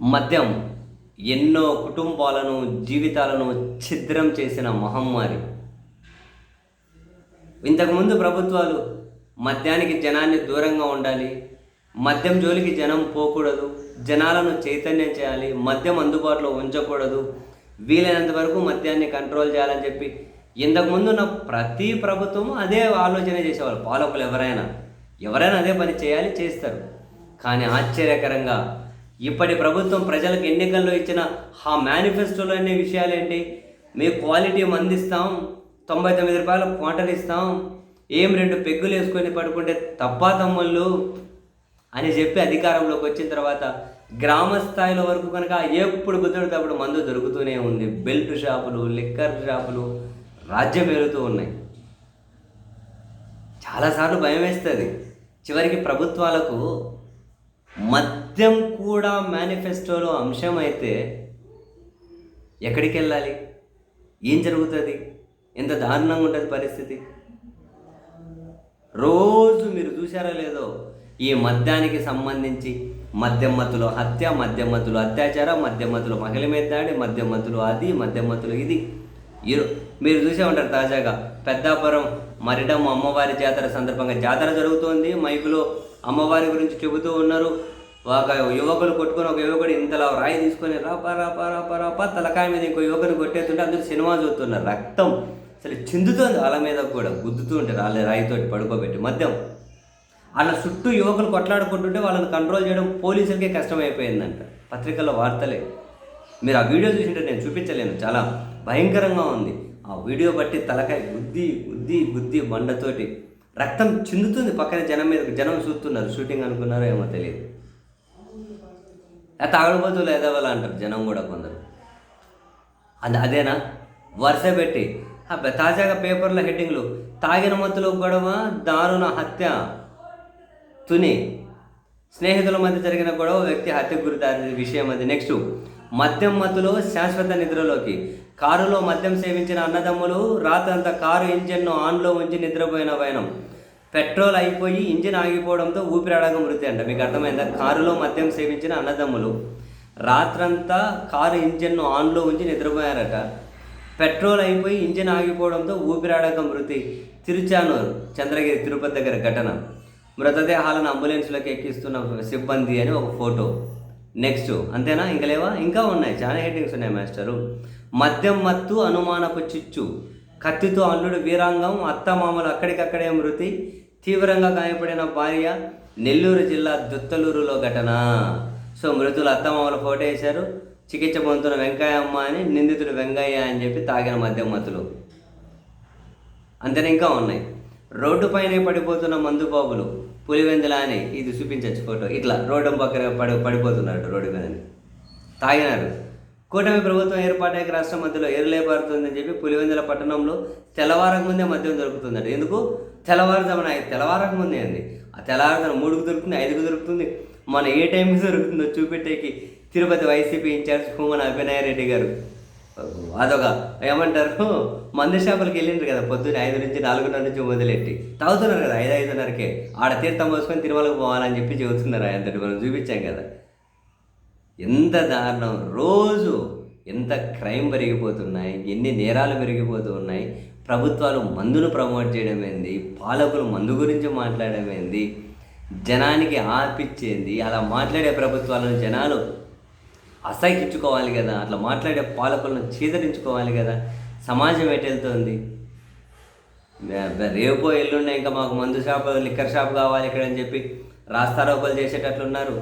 మద్యం ఎన్నో కుటుంబాలను జీవితాలను ఛిద్రం చేసిన మహమ్మారి. ఇంతకుముందు ప్రభుత్వాలు మద్యానికి జనాన్ని దూరంగా ఉండాలి మద్యం జోలికి జనం పోకూడదు జనాలను చైతన్యం చేయాలి మద్యం అందుబాటులో ఉంచకూడదు. వీలైనంత వరకు మద్యాన్ని కంట్రోల్ చేయాలని చెప్పి ఇంతకుముందు ఉన్న ప్రతి ప్రభుత్వం అదే ఆలోచన చేసేవాళ్ళు. పాలకులు ఎవరైనా ఎవరైనా అదే పని చేయాలి చేస్తారు. కానీ ఆశ్చర్యకరంగా ఇప్పటి ప్రభుత్వం ప్రజలకు ఎన్నికల్లో ఇచ్చిన ఆ మేనిఫెస్టోలో అనే విషయాలేంటి? మీ క్వాలిటీ మందిస్తాం తొంభై తొమ్మిది రూపాయల క్వాంటలు ఇస్తాం. ఏం రెండు పెగ్గులు వేసుకొని పడుకుంటే తప్పా తమ్ముళ్ళు? అని చెప్పి అధికారంలోకి వచ్చిన తర్వాత గ్రామ స్థాయిలో వరకు కనుక ఎప్పుడు కుదిరినప్పుడు మందు దొరుకుతూనే ఉంది. బెల్ట్ షాపులు లిక్కర్ షాపులు రాజ్యం పెరుగుతూ ఉన్నాయి. చాలాసార్లు భయం వేస్తుంది. చివరికి ప్రభుత్వాలకు మత్ మద్యం కూడా మేనిఫెస్టోలో అంశం అయితే ఎక్కడికి వెళ్ళాలి ఏం జరుగుతుంది? ఎంత దారుణంగా ఉంటుంది పరిస్థితి? రోజు మీరు చూసారో లేదో ఈ మద్యానికి సంబంధించి మద్యమత్తులు హత్య మద్యమత్తులు అత్యాచారం మద్యమత్తులు మహిళ మీద దాడి మద్యమత్తులు అది మద్యమత్తులు ఇది. మీరు చూసే ఉంటారు తాజాగా పెద్దాపురం మరిడం అమ్మవారి జాతర సందర్భంగా జాతర జరుగుతోంది. మైకులో అమ్మవారి గురించి చెబుతూ ఉన్నారు. ఒక యువకులు కొట్టుకొని ఒక యువకుడు ఇంతలా రాయి తీసుకొని రాపా రాపా రాపా రాపా తలకాయ మీద ఇంకో యువకుని కొట్టేస్తుంటే అందరూ సినిమా చూస్తున్నారు రక్తం అసలు చిందుతుంది వాళ్ళ మీద కూడా. గుద్దుతూ ఉంటారు వాళ్ళ రాయితోటి పడుకోబెట్టి మద్యం. వాళ్ళ చుట్టూ యువకులు కొట్లాడుకుంటుంటే వాళ్ళని కంట్రోల్ చేయడం పోలీసులకే కష్టమైపోయిందంట. పత్రికల్లో వార్తలే. మీరు ఆ వీడియో చూసింటే నేను చూపించలేను. చాలా భయంకరంగా ఉంది. ఆ వీడియో బట్టి తలకాయ గుద్ది గుద్ది గుద్ది బండతోటి రక్తం చిందుతుంది. పక్కన జనం మీద జనం చూస్తున్నారు. షూటింగ్ అనుకున్నారో ఏమో తెలియదు. తాగడబోతులు ఎదవాల అంటారు జనం కూడా కొందరు. అది అదేనా? వరుస పెట్టి. తాజాగా పేపర్ల హెడ్డింగ్లు. తాగిన మత్తులో గొడవ దారుణ హత్య. తుని స్నేహితుల మధ్య జరిగిన గొడవ వ్యక్తి హత్యకు గురి విషయం అది. నెక్స్ట్ మద్యం మత్తులో శాశ్వత నిద్రలోకి. కారులో మద్యం సేవించిన అన్నదమ్ములు రాత్రంతా కారు ఇంజిన్ను ఆన్లో ఉంచి నిద్రపోయిన వైనం. పెట్రోల్ అయిపోయి ఇంజిన్ ఆగిపోవడంతో ఊపిరాడక మృతి అంట. మీకు అర్థమైందా? కారులో మద్యం సేవించిన అన్నదమ్ములు. రాత్రంతా కారు ఇంజిన్ను ఆన్లో ఉంచి నిద్రపోయారట. పెట్రోల్ అయిపోయి ఇంజిన్ ఆగిపోవడంతో ఊపిరాడక మృతి. తిరుచానూరు చంద్రగిరి తిరుపతి దగ్గర ఘటన. మృతదేహాలను అంబులెన్స్లోకి ఎక్కిస్తున్న సిబ్బంది అని ఒక ఫోటో. నెక్స్ట్ అంతేనా? ఇంకా లేవా? ఇంకా ఉన్నాయి. చాలా హెడ్డింగ్స్ ఉన్నాయి మాస్టరు. మద్యం మత్తు అనుమానపు చిచ్చు. కత్తితో అల్లుడు వీరాంగం అత్తమామలు అక్కడికక్కడే మృతి తీవ్రంగా గాయపడిన భార్య నెల్లూరు జిల్లా దుత్తలూరులో ఘటన. సో మృతులు అత్తమామలు ఫోటో వేశారు. చికిత్స పొందుతున్న వెంకయ్యమ్మ అని నిందితుడు వెంకయ్య అని చెప్పి తాగిన మద్యం మత్తులు. అంతనే ఇంకా ఉన్నాయి. రోడ్డుపైనే పడిపోతున్న మందుబాబులు పులివెందుల అని ఇది చూపించచ్చు ఫోటో. ఇట్లా రోడ్డు పక్కన పడి పడిపోతున్నారు రోడ్డు మీద తాగినారు. కూటమి ప్రభుత్వం ఏర్పాటాక రాష్ట్రం మధ్యలో ఎరులేపారుతుందని చెప్పి పులివెందుల పట్టణంలో తెల్లవారక ముందే మద్యం దొరుకుతుందండి ఎందుకు? తెల్లవారుజామున ఐదు తెల్లవారక ముందే అండి ఆ తెల్లవారుజామున మూడుకు దొరుకుతుంది ఐదుకు దొరుకుతుంది. మన ఏ టైంకి దొరుకుతుందో చూపెట్టేకి తిరుపతి వైసీపీ ఇన్ఛార్జ్ హోమన్ అభినయ రెడ్డి గారు. అదొక ఏమంటారు? మందు షాపులకు వెళ్ళిండ్రు కదా పొద్దున్న ఐదు నుంచి నాలుగున్నర నుంచి మొదలెట్టి తాగుతున్నారు కదా ఐదు ఐదున్నరకే. ఆడ తీర్థం పోసుకొని తిరుమలకు పోవాలని చెప్పి చెబుతున్నారు అంతటి మనం చూపించాం కదా. ఎంత దారుణం. రోజు ఎంత క్రైమ్ పెరిగిపోతున్నాయి ఎన్ని నేరాలు పెరిగిపోతూ ఉన్నాయి ప్రభుత్వాలు మందును ప్రమోట్ చేయడం ఏంది పాలకులు మందు గురించి మాట్లాడడం ఏంది జనానికి ఆర్పిచ్చేది అలా మాట్లాడే ప్రభుత్వాలను జనాలు అసహించుకోవాలి కదా అట్లా మాట్లాడే పాలకులను చీదరించుకోవాలి కదా సమాజం ఎటెళ్తోంది? రేపో ఎల్లుండే ఇంకా మాకు మందు షాప్ లిక్కర్ షాప్ కావాలి ఇక్కడ అని చెప్పి రాస్తారోకలు చేసేటట్లున్నారు.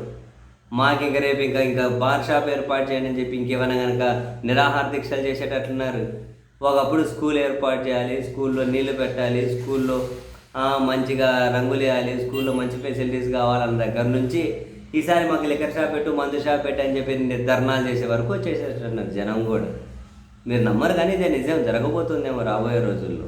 మాకు ఇంకా రేపు ఇంకా ఇంకా బార్ షాప్ ఏర్పాటు చేయండి అని చెప్పి ఇంకేమైనా కనుక నిరాహార దీక్షలు చేసేటట్లున్నారు. ఒకప్పుడు స్కూల్ ఏర్పాటు చేయాలి స్కూల్లో నీళ్ళు పెట్టాలి స్కూల్లో మంచిగా రంగులు వేయాలి స్కూల్లో మంచి ఫెసిలిటీస్ కావాలన్న దగ్గర నుంచి ఈసారి మాకు లిక్కర్ షాప్ పెట్టు మందు షాప్ పెట్టు అని చెప్పి ధర్నాలు చేసే వరకు చేసేటట్టున్నారు జనం కూడా. మీరు నమ్మరు కానీ ఇదే నిజం జరగబోతుందేమో రాబోయే రోజుల్లో.